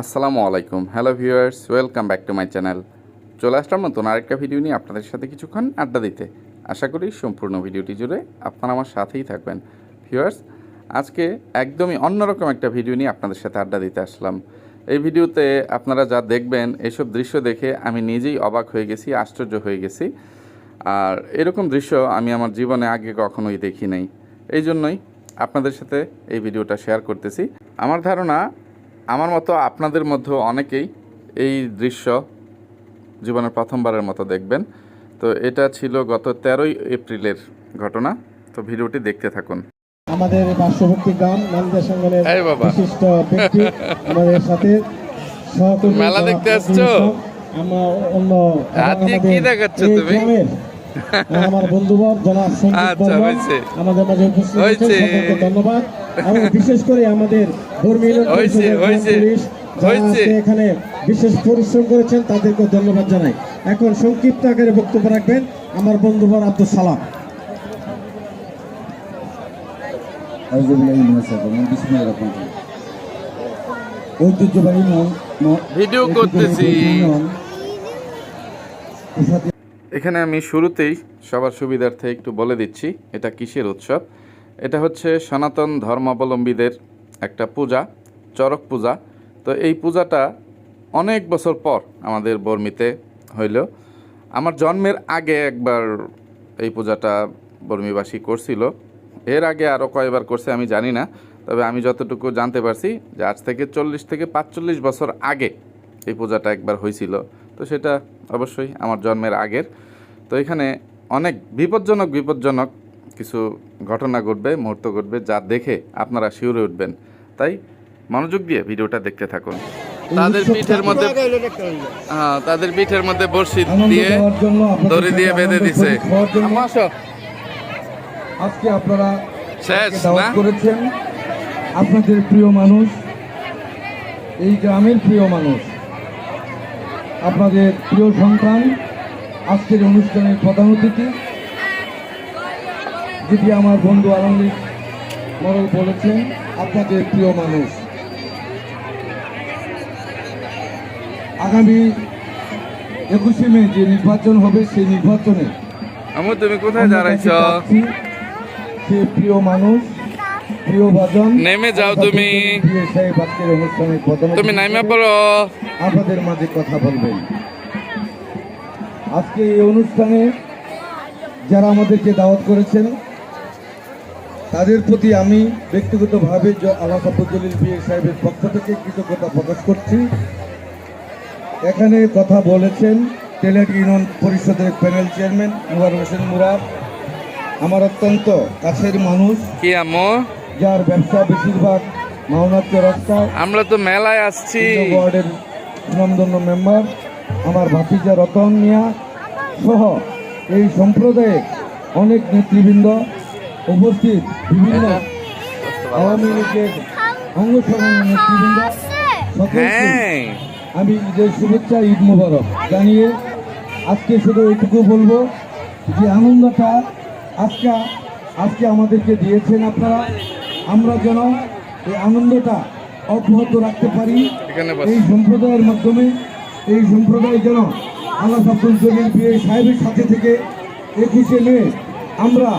আসসালামু আলাইকুম। Hello viewers welcome back to my channel চলে আসলাম নতুন আরেকটা ভিডিও নিয়ে আপনাদের সাথে কিছুক্ষণ আড্ডা দিতে। আশা করি সম্পূর্ণ ভিডিওটি জুড়ে আপনারা আমার সাথেই থাকবেন। ভিউয়ার্স, আজকে একদমই অন্যরকম একটা ভিডিও নিয়ে আপনাদের সাথে আড্ডা দিতে আসলাম। এই ভিডিওতে আপনারা যা দেখবেন, এসব দৃশ্য দেখে আমি নিজেই অবাক হয়ে গেছি, আশ্চর্য হয়ে গেছি। আর এরকম দৃশ্য আমি আমার জীবনে আগে কখনোই দেখি নাই। এই জন্যই আপনাদের সাথে এই ভিডিওটা শেয়ার করতেছি। আমার ধারণা, আমার মতো আপনাদের মধ্যে অনেকেই এই দৃশ্য জীবনের প্রথমবারের মতো দেখবেন। তো এটা ছিল গত তেরোই এপ্রিলের ঘটনা তো ভিডিওটি দেখতে থাকুন আমাদের পার্শ্ববর্তী গ্রাম নামদা সঙ্গনের বিশিষ্ট ব্যক্তি আমাদের সাথে সহকর্মী মেলা দেখতে আসছো? আমরা অন্য দিয়ে কি আমাদের দেখাচ্ছ তুমি? আমার বন্ধুবর জনাব সঞ্জিত আচ্ছা, হয়েছে। আমাদের মাঝে উপস্থিত হয়েছে। ধন্যবাদ এবং বিশেষ করে আমাদের ধর্মীয় হয়েছে, হয়েছে। পুলিশ হয়েছে। এখানে বিশেষ পরিশ্রম করেছেন তাদেরকে ধন্যবাদ জানাই। এখন সংক্ষিপ্ত আকারে বক্তব্য রাখবেন আমার বন্ধুবর আব্দুল সালাম। ঐতিহ্যবাহী ভিডিও করতেছি। এখানে আমি শুরুতেই সবার সুবিধার্থে একটু বলে দিচ্ছি এটা কিসের উৎসব? এটা হচ্ছে সনাতন ধর্মাবলম্বীদের একটা পূজা চরক পূজা। তো এই পূজাটা অনেক বছর পর আমাদের বর্মিতে হইল। আমার জন্মের আগে একবার এই পূজাটা বর্মিবাসী করছিল। এর আগে আরও কয়বার করছে আমি জানি না, তবে আমি যতটুকু জানতে পারছি যে আজ থেকে চল্লিশ থেকে পাঁচচল্লিশ বছর আগে এই পূজাটা একবার হয়েছিল তো সেটা অবশ্যই আমার জন্মের আগের। তো এখানে অনেক বিপজ্জনক বিপজ্জনক কিছু ঘটনা ঘটবে, মুহূর্ত ঘটবে যা দেখে আপনারা শিউরে উঠবেন। তাই মনোযোগ দিয়ে ভিডিওটা দেখতে থাকুন। তাদের পিঠের মধ্যে হ্যাঁ তাদের পিঠের মধ্যে আনন্দ দিয়ে দড়ি দিয়ে বেঁধে দিছে। আজকে আপনারা শেষ করেছেন। আপনাদের প্রিয় মানুষ এই গ্রামের প্রিয় মানুষ আপনাদের প্রিয় সন্তান আজকের অনুষ্ঠানের প্রধান অতিথি যেটি আমার বন্ধু আনন্দিত মরল বলেছেন আপনাদের প্রিয় মানুষ। আগামী একুশে মে যে নির্বাচন হবে সেই নির্বাচনে আমু তুমি কোথায় দাঁড়াইছ? সে প্রিয় মানুষ প্রিয় নেমে যাও তুমি। অনুষ্ঠানে তুমি নাইমা আপনাদের মাঝে কথা বলবেন। আজকে এই অনুষ্ঠানে যারা আমাদেরকে দাওয়াত করেছেন তাদের প্রতি আমি ব্যক্তিগতভাবে আব্দুল বিয়ে সাহেবের পক্ষ থেকে কৃতজ্ঞতা প্রকাশ করছি। এখানে কথা বলেছেন তেলেট ইউনিয়ন পরিষদের প্যানেল চেয়ারম্যান মুরার হোসেন মুরাদ। আমার অত্যন্ত কাছের মানুষ। কি আম্মু? যার ব্যবসা বেশিরভাগ মাওনাথ রাস্তায় আমরা তো মেলায় আসছি। ওয়ার্ডের সুনামধন্য মেম্বার আমার ভাতিজা রতন মিয়া সহ এই সম্প্রদায়ের অনেক নেতৃবৃন্দ উপস্থিত বিভিন্ন আওয়ামী লীগের অঙ্গ সংগঠনের নেতৃবৃন্দ হ্যাঁ। আমি ঈদের শুভেচ্ছা ঈদ মোবারক জানিয়ে আজকে শুধু এইটুকু বলব যে আনন্দটা আজকে আজকে আমাদেরকে দিয়েছেন আপনারা। আমরা যেন এই আনন্দটা অব্যাহত রাখতে পারি। এই সম্প্রদায়ের মাধ্যমে এই সম্প্রদায় যেন আল্লাহ আব্দুল জলিল বিয়ে সাহেবের সাথে থেকে একুশে মে আমরা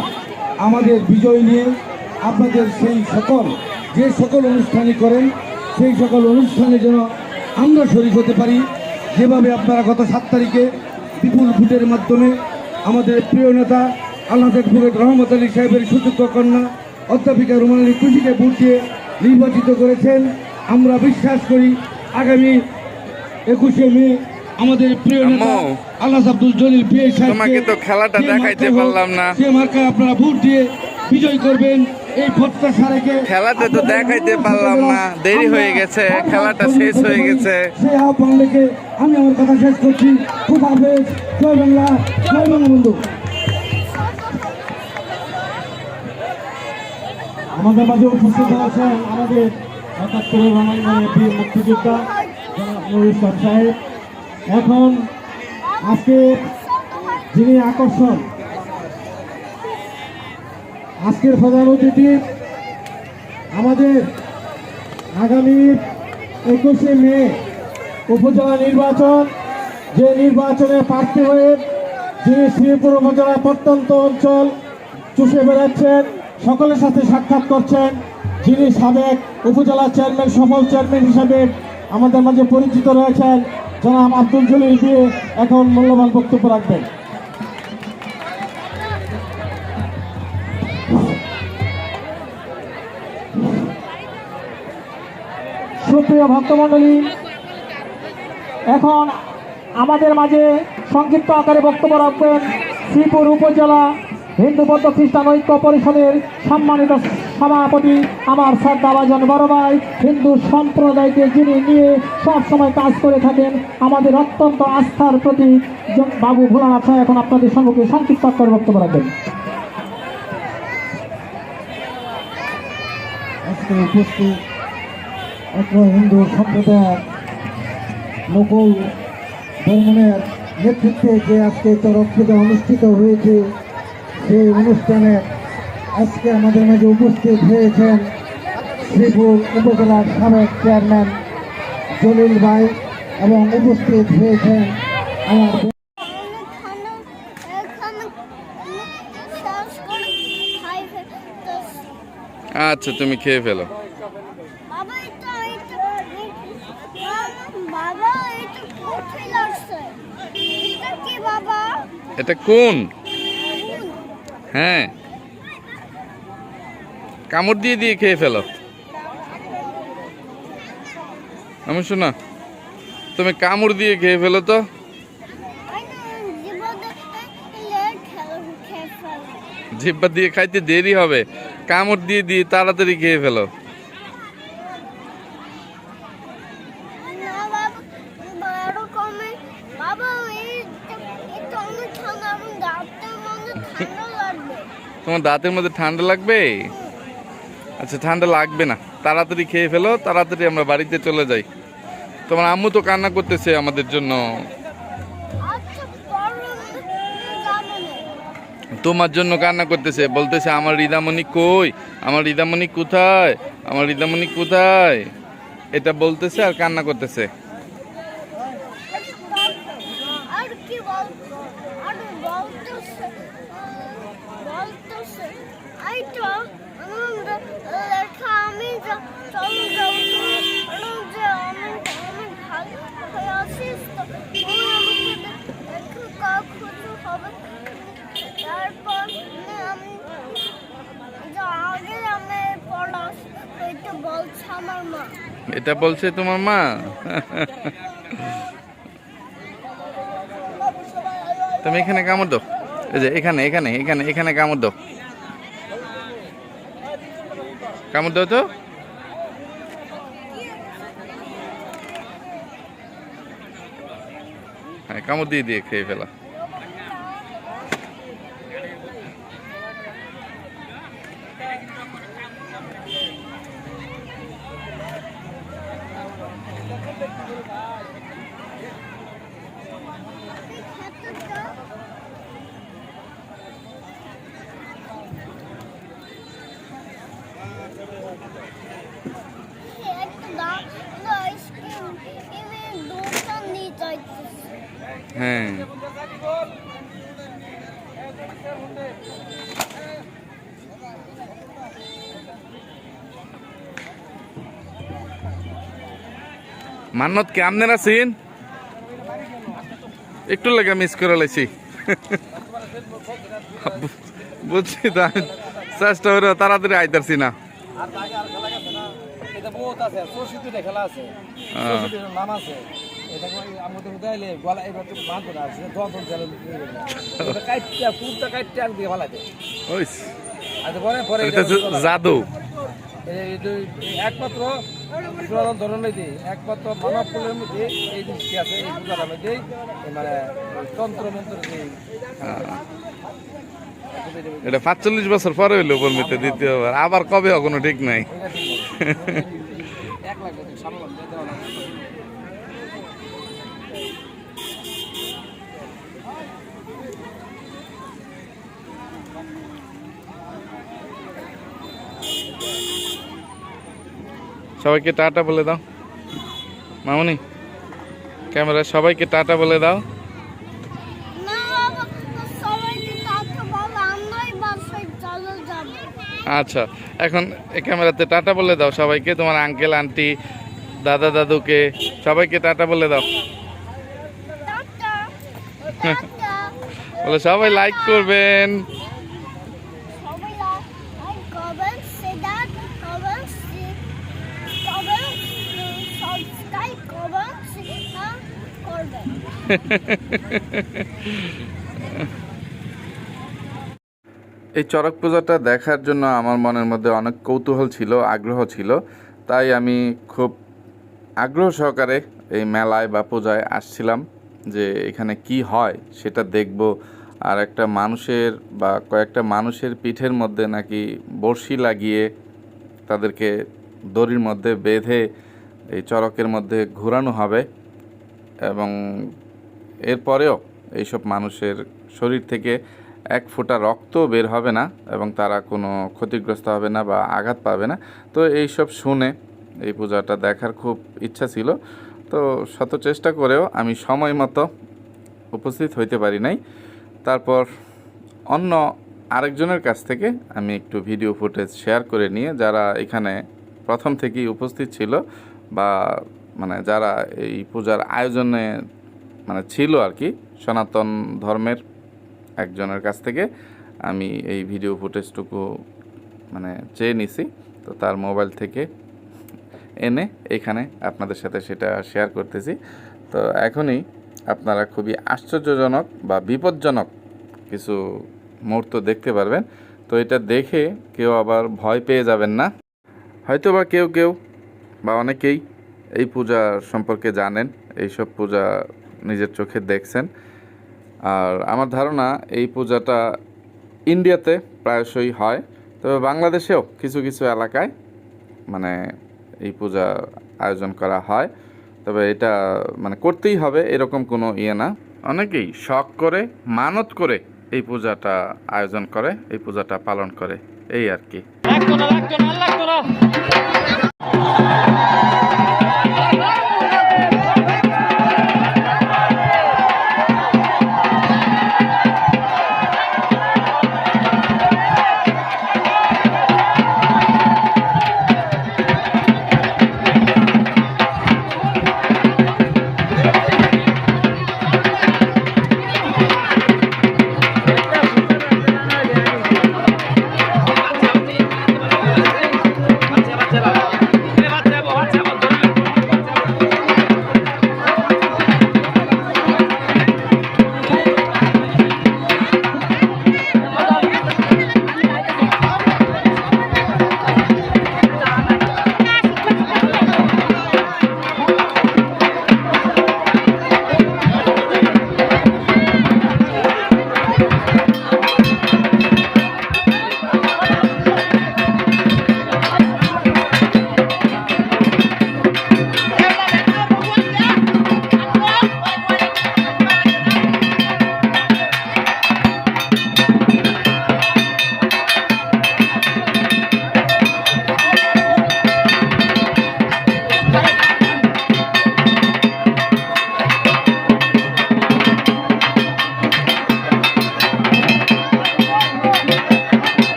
আমাদের বিজয় নিয়ে আপনাদের সেই সকল যে সকল অনুষ্ঠানই করেন সেই সকল অনুষ্ঠানে যেন আমরা শরীর হতে পারি। যেভাবে আপনারা গত সাত তারিখে বিপুল ভোটের মাধ্যমে আমাদের প্রিয় নেতা আল্লাহ রহমত আলী সাহেবের সুযোগ্য কন্যা অধ্যাপিকা রুমান আলী কুশিকে ভোট দিয়ে নির্বাচিত করেছেন। আমরা বিশ্বাস করি আগামী একুশে মে আমাদের প্রিয় নেতা আল্লাহ আব্দুল জলিল সাহেবকে তোমাকে তো খেলাটা দেখাইতে পারলাম না। সে মার্কায় আপনারা ভোট দিয়ে বিজয় করবেন। খেলাটা তো দেখাইতে পারলাম না। দেরি হয়ে গেছে, খেলাটা শেষ হয়ে গেছে। আমি আমার কথা শেষ করছি খুব হাফেজ জয় বাংলা জয় বঙ্গবন্ধু আমাদের মাঝে উপস্থিত আছেন আমাদের একাত্তরের রমাঙ্গনের মুক্তিযোদ্ধা ইসলাম সাহেব এখন আজকে যিনি আকর্ষণ আজকের প্রধান অতিথি আমাদের আগামী একুশে মে উপজেলা নির্বাচন। যে নির্বাচনে প্রার্থী হয়ে যিনি শ্রীপুর উপজেলার প্রত্যন্ত অঞ্চল চুষে বেড়াচ্ছেন, সকলের সাথে সাক্ষাৎ করছেন, যিনি সাবেক উপজেলা চেয়ারম্যান, সফল চেয়ারম্যান হিসাবে আমাদের মাঝে পরিচিত রয়েছেন, জনাব আব্দুল জলিল দিয়ে এখন মূল্যবান বক্তব্য রাখবেন। সুপ্রিয় ভক্তমণ্ডলী, এখন আমাদের মাঝে সংক্ষিপ্ত আকারে বক্তব্য রাখবেন শ্রীপুর উপজেলা হিন্দু বৌদ্ধ খ্রিস্টান ঐক্য পরিষদের সম্মানিত সভাপতি আমার শ্রদ্ধাভাজন বড় ভাই হিন্দু সম্প্রদায়কে যিনি নিয়ে সব সময় কাজ করে থাকেন, আমাদের অত্যন্ত আস্থার প্রতি বাবু ভোলানাথ সাহেব এখন আপনাদের সম্মুখে সংক্ষিপ্ত আকারে বক্তব্য রাখবেন। উপস্থিত অত্র হিন্দু সম্প্রদায়ের নকল বর্মনের নেতৃত্বে যে আজকে চরক পূজা অনুষ্ঠিত হয়েছে, সেই অনুষ্ঠানে আজকে আমাদের মাঝে উপস্থিত হয়েছেন শ্রীপুর উপজেলার সাবেক চেয়ারম্যান জলিল ভাই এবং উপস্থিত হয়েছেন আমার আচ্ছা তুমি খেয়ে ফেলো বাবা এটা এটা বাবা এটা কোথায় লাগছে এটা কি বাবা এটা কোন? হ্যাঁ। কামড় দিয়ে দিয়ে খেয়ে ফেলো। আমি শোনা, তুমি কামড় দিয়ে খেয়ে ফেলো তো। জিব্বা দিয়ে খাইতে দেরি হবে। কামড় দিয়ে দিয়ে তাড়াতাড়ি খেয়ে ফেলো না বাবা বড় কমে বাবা এই এটা অনেক ঠান্ডা আমার দাঁতের মধ্যে ঠান্ডা লাগবে তোমার দাঁতের মধ্যে ঠান্ডা লাগবে? আচ্ছা ঠান্ডা লাগবে না। তাড়াতাড়ি খেয়ে ফেলো তাড়াতাড়ি আমরা বাড়িতে চলে যাই। তোমার আম্মু তো কান্না করতেছে আমাদের জন্য। আচ্ছা তোমার জন্য কান্না করতেছে বলতেছে আমার রিদামণি কই? আমার রিদামণি কোথায়? আমার রিদামণি কোথায়? এটা বলতেছে আর কান্না করতেছে আর কি বল আর বলতেছে বলতেছে এই তো আমাদের লেখা আমি যা চল যাও আর যে আমি আমি ভালো হয়ে আছিস তো তুই আমাকে একটু কাকুজু হবে তারপর আমি যা আগে আমি পড়াশ ওইটা বলছে আমার মা এটা বলছে তোমার মা? তুমি এখানে কামড় দাও। এই যে এখানে এখানে এখানে এখানে কামড় দাও। কামড় দাও তো। হ্যাঁ কামড় দিয়ে দিয়ে খেয়ে ফেলা। হ্যাঁ। মান্নত কে আমনের আছেন একটু লাগে মিস করে লাইছি। বুঝছি তো চেষ্টা করে তাড়াতাড়ি আইতারছি না। আছে খেলা আছে। নাম আছে। জাদু। একমাত্র পুরাতন ধরনের দিই একমাত্র মানব ফুলের মধ্যে এই জিনিসটি আছে এই পূজার মধ্যে মানে তন্ত্র মন্ত্র যে এটা পাঁচচল্লিশ বছর পরে হইল বলমিতে দ্বিতীয়বার। আবার কবে কোনো ঠিক নাই। এক লাখ সবাইকে টাটা বলে দাও। মামনি ক্যামেরা সবাইকে টাটা বলে দাও। আচ্ছা এখন এই ক্যামেরাতে টাটা বলে দাও সবাইকে তোমার আঙ্কেল আন্টি দাদা দাদুকে সবাইকে টাটা বলে দাও। টাটা বলে সবাই লাইক করবেন সবাই লাইক করবেন শেয়ার করবেন করবেন সাবস্ক্রাইব করবেন শেয়ার করবেন এই চড়ক পূজাটা দেখার জন্য আমার মনের মধ্যে অনেক কৌতূহল ছিল, আগ্রহ ছিল। তাই আমি খুব আগ্রহ সহকারে এই মেলায় বা পূজায় আসছিলাম যে এখানে কি হয় সেটা দেখব। আর একটা মানুষের বা কয়েকটা মানুষের পিঠের মধ্যে নাকি বড়শি লাগিয়ে তাদেরকে দড়ির মধ্যে বেঁধে এই চড়কের মধ্যে ঘোরানো হবে। এবং এরপরেও এইসব মানুষের শরীর থেকে এক ফোঁটা রক্ত বের হবে না এবং তারা কোনো ক্ষতিগ্রস্ত হবে না বা আঘাত পাবে না। তো এইসব শুনে এই পূজাটা দেখার খুব ইচ্ছা ছিল। তো শত চেষ্টা করেও আমি সময় মতো উপস্থিত হইতে পারি নাই। তারপর অন্য আরেকজনের কাছ থেকে আমি একটু ভিডিও ফুটেজ শেয়ার করে নিয়ে যারা এখানে প্রথম থেকেই উপস্থিত ছিল বা মানে যারা এই পূজার আয়োজনে মানে ছিল আর কি, সনাতন ধর্মের একজনের কাছ থেকে আমি এই ভিডিও ফুটেজটুকু মানে চেয়ে নিছি। তো তার মোবাইল থেকে এনে এখানে আপনাদের সাথে সেটা শেয়ার করতেছি। তো এখনই আপনারা খুবই আশ্চর্যজনক বা বিপজ্জনক কিছু মুহূর্ত দেখতে পারবেন। তো এটা দেখে কেউ আবার ভয় পেয়ে যাবেন না। হয়তো বা কেউ কেউ বা অনেকেই এই পূজা সম্পর্কে জানেন, এইসব পূজা নিজের চোখে দেখছেন। আর আমার ধারণা এই পূজাটা ইন্ডিয়াতে প্রায়শই হয়। তবে বাংলাদেশেও কিছু কিছু এলাকায় মানে এই পূজা আয়োজন করা হয়। তবে এটা মানে করতেই হবে, এরকম কোনো ইয়ে না। অনেকেই শখ করে, মানত করে এই পূজাটা আয়োজন করে, এই পূজাটা পালন করে, এই আর কি।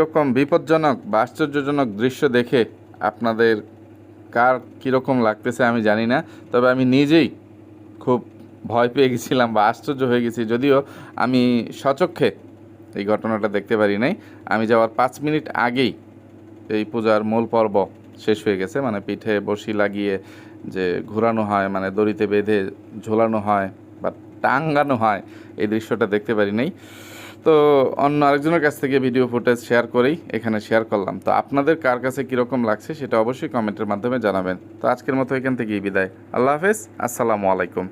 এইরকম বিপজ্জনক বা আশ্চর্যজনক দৃশ্য দেখে আপনাদের কার কীরকম লাগতেছে আমি জানি না। তবে আমি নিজেই খুব ভয় পেয়ে গেছিলাম বা আশ্চর্য হয়ে গেছি। যদিও আমি সচক্ষে এই ঘটনাটা দেখতে পারি নাই। আমি যাওয়ার পাঁচ মিনিট আগেই এই পূজার মূল পর্ব শেষ হয়ে গেছে। মানে পিঠে বসি লাগিয়ে যে ঘোরানো হয় মানে দড়িতে বেঁধে ঝোলানো হয় বা টাঙ্গানো হয়, এই দৃশ্যটা দেখতে পারি নাই। তো অন্য আরেকজনের কাছ থেকে ভিডিও ফুটেজ শেয়ার করেই এখানে শেয়ার করলাম। তো আপনাদের কার কাছে কীরকম লাগছে সেটা অবশ্যই কমেন্টের মাধ্যমে জানাবেন। তো আজকের মতো এখান থেকেই বিদায়। আল্লাহ হাফেজ, আসসালামু আলাইকুম।